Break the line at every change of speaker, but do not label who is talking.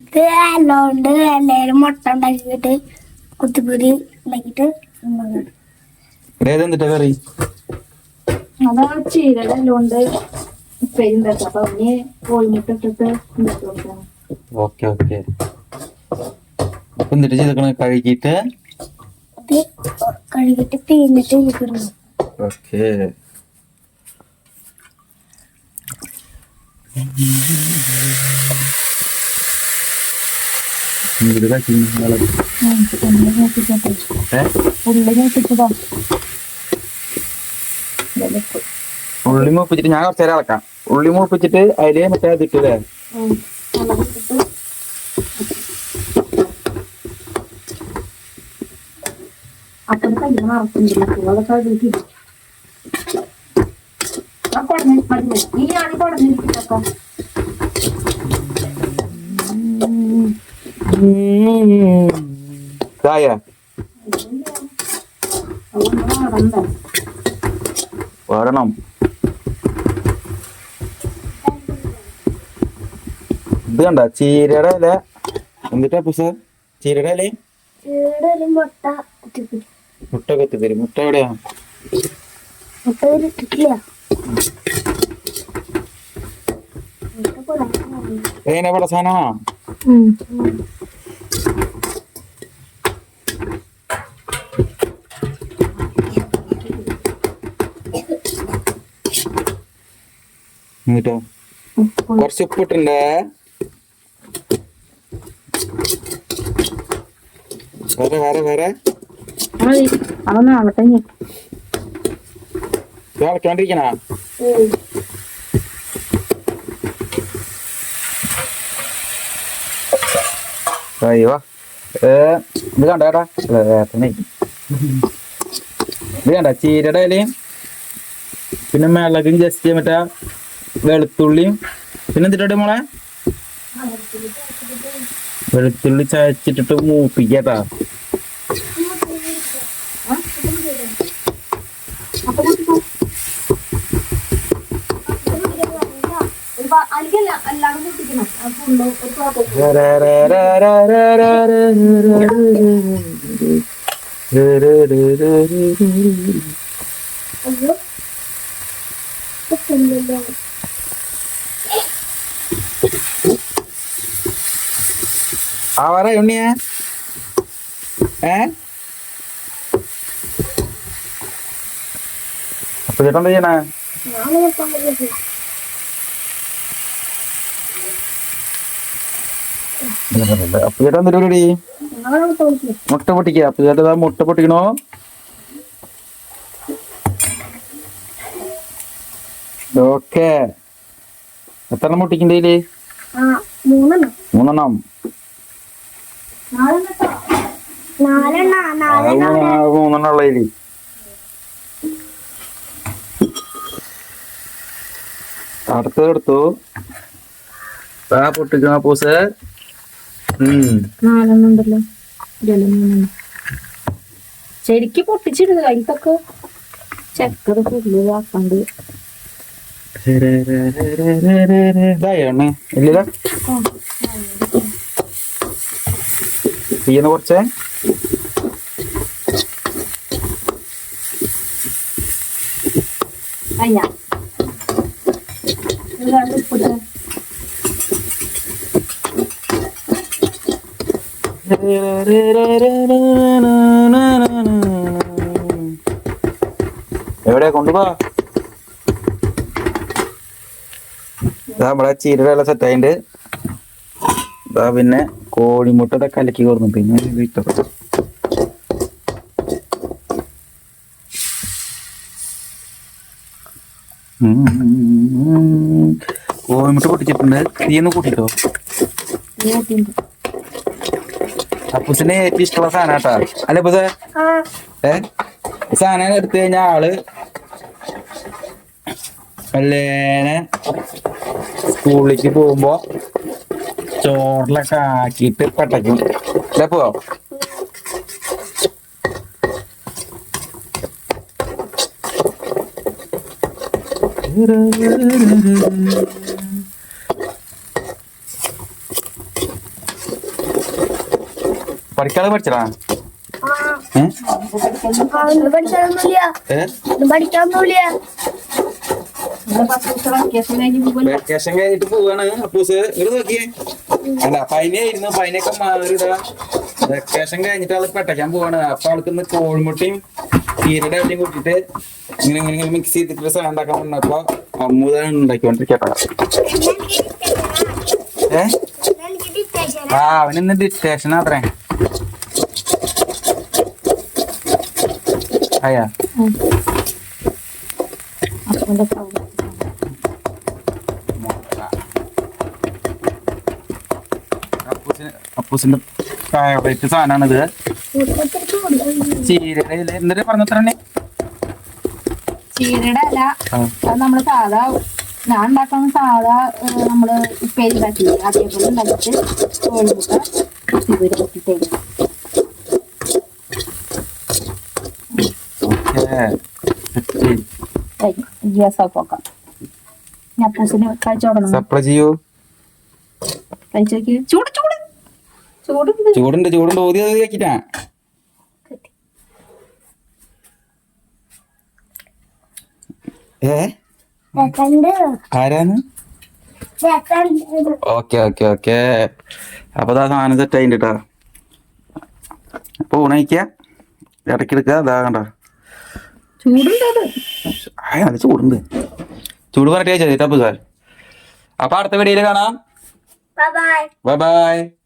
ഇത് എല്ലാം ഉണ്ട് എല്ലാവരും മുട്ട ഉണ്ടാക്കിയിട്ട് കുത്തിപ്പൊരി ഉണ്ടാക്കിയിട്ട്.
കറി?
അതാ ചീരയുടെ അപ്പൊ കോഴിമുട്ട ഇട്ടിട്ട്
ഓക്കെ ഓക്കെ. എന്നിട്ട് ചെയ്തേക്കണ? കഴുകിയിട്ട്? ഓക്കെ. ഇത്.
ഉള്ളി
മൂപ്പിച്ചിട്ട് ഞാൻ കുറച്ച് നേരം ഇളക്കാം ഉള്ളി മൂപ്പിച്ചിട്ട് അതിൽ മറ്റേ ഇതിട്ടില്ലേ
അപ്പം അതൊന്നും
വരണം. ഇത് കണ്ട? ചീരയുടെ ഇല. എന്നിട്ടാ പുസ ചീരയുടെ ഇല
മുട്ട
കൊത്തി തരും മുട്ട എവിടെയാ?
മുട്ട ഇട്ടിട്ടില്ല.
ഏനെ ഇവിടെ സാധനമാ? എന്നിട്ടോ കുറച്ച് ഉപ്പിട്ടുണ്ട് വേറെ വേറെ വേറെ.
ഞാൻ
അയ്യോ ഏ ഇത് കണ്ട വേട്ടനെ ഇത് കണ്ട? ചീരയുടെ ഇലയും പിന്നെ മിളകും ജസ്റ്റ് മറ്റേ വെളുത്തുള്ളിയും പിന്നെ എന്തിട്ടാ മോളെ? വെളുത്തുള്ളി ചതച്ചിട്ടിട്ട് മൂപ്പിക്കട്ടാ.
അയ്യോ പറ്റുന്നില്ല
ആ പറ ഉണ്ണിയെ? ഏ? ചേട്ടൻ ചെയ്യണേ?
ഞാൻ മുട്ട പൊരിച്ചു
അപ്പൊ ചേട്ടൻ എന്തൊരു പരിപാടി?
മുട്ട
പൊട്ടിക്കുക അപ്പൊ ചേട്ടൻ ഇതാ മുട്ട പൊട്ടിക്കണോ? ഓക്കെ. എത്ര മുട്ടിക്കണ്ടേ ഇതിൽ
ആ മൂന്നെണ്ണം.
മൂന്നെണ്ണം.
നാലെണ്ണ നാലെണ്ണ
അത്
നാലെണ്ണ
മൂന്നെണ്ണം മൂന്നെണ്ണം അടുത്തത് എടുത്തു. ആ പൊട്ടിക്കണ പൂസ്? ഉം.
നാലെണ്ണം ഉണ്ടല്ലോ. ഇതിൽ മൂന്നെണ്ണം. ശരിക്ക് പൊട്ടിച്ചിടുക. അതിലൊക്കെ ചക്കര ഫുള്ള് ആക്കാണ്ട്
ഇതായോ എണ്ണ. ഇല്ലല്ലോ? തീയന്ന് കുറച്ച്. എവിടെയാ? കൊണ്ടുപോ. നമ്മളെ ചീരയുടെ സെറ്റ് ആയിട്ട് ഇതാ പിന്നെ കോഴിമുട്ട കലക്കി കൊടുന്നു. പിന്നെ വീട്ടോ കോഴിമുട്ട പൊട്ടിച്ചിട്ടുണ്ട്. തീയൊന്ന് കൂട്ടിട്ടോ അപ്പൂസിന് ഏറ്റവും ഇഷ്ടമുള്ള സാധനം കേട്ടാ അല്ല അപ്പൂസേ. ഏ? സാധനം എടുത്തു കഴിഞ്ഞാൽ ആൾ അല്ലേനെ സ്കൂളിലേക്ക് പോകുമ്പോ ചോറിലൊക്കെ ആക്കിയിട്ട് പട്ടയ്ക്കും അല്ലേ പോ പഠിക്കാതെ പഠിച്ചടാ
വെക്കേഷൻ
കഴിഞ്ഞിട്ട് പോവാണ്. അപ്പൂസ് ഇവിടെ നോക്കിയേ. അല്ല പനിയായിരുന്നു പനിയൊക്കെ മാറിയിടാ വെക്കേഷൻ കഴിഞ്ഞിട്ട് ആൾ പെട്ടയ്ക്കാൻ പോവാണ്. അപ്പൊ ആൾക്ക് ഇന്ന് കോഴിമുട്ടയും ചീരയുടെ അടിയും കൂട്ടിട്ട് ഇങ്ങനെ ഇങ്ങനെ ഇങ്ങനെ മിക്സ് ചെയ്തിട്ട് സാധനം ഉണ്ടാക്കാൻ വന്നപ്പോ അമ്മൂതാണ് ഉണ്ടാക്കിക്കൊണ്ടിരിക്കട്ടെ ഏ? ആ അവനിന്ന് ഡിറ്റേഷൻ അത്രേ അയ്യാ അപ്പൂസിന്റെ ഫേവറേറ്റ് സാധനമാണിത് ചീരയുടെ എന്തിനാ പറഞ്ഞത്രണ്ണേ
ചീരയുടെ അല്ല അത് നമ്മൾ സാധാ ഞാൻ ഉണ്ടാക്കുന്ന സാധാ നമ്മൾ ഉപ്പേരി ഉണ്ടാക്കില്ലേ? അതേപോലെ ഉണ്ടാക്കിയിട്ട് കോഴിമുട്ട
ഇവർ
ഗ്യാസ് ഓഫ് ആക്കാം. ഞാൻ പൂസിന് കഴിച്ചോടണം
സപ്ലൈ ചെയ്യൂ.
കഴിച്ചു നോക്കി ചൂട്. ചൂട് ചൂടുണ്ട്
ചൂടുണ്ട് ചൂടുണ്ട്. ഓതി ഓതി വെക്കിട്ടാ ഏ?
Second
okay okay okay. അപ്പൊ അതാ സാധനം സെറ്റ് ആയിട്ട് കേട്ടാ അപ്പൊ ഉണയിക്ക ഇടയ്ക്ക് എടുക്കുക അതാ കണ്ട.
ചൂടുണ്ട് അത്.
ആ അത് ചൂടുണ്ട്. ചൂട് പറഞ്ഞിട്ട് ചോദിച്ചാ സാർ. അപ്പൊ അടുത്ത വീഡിയോയിൽ കാണാം.
Bye bye.
Bye bye.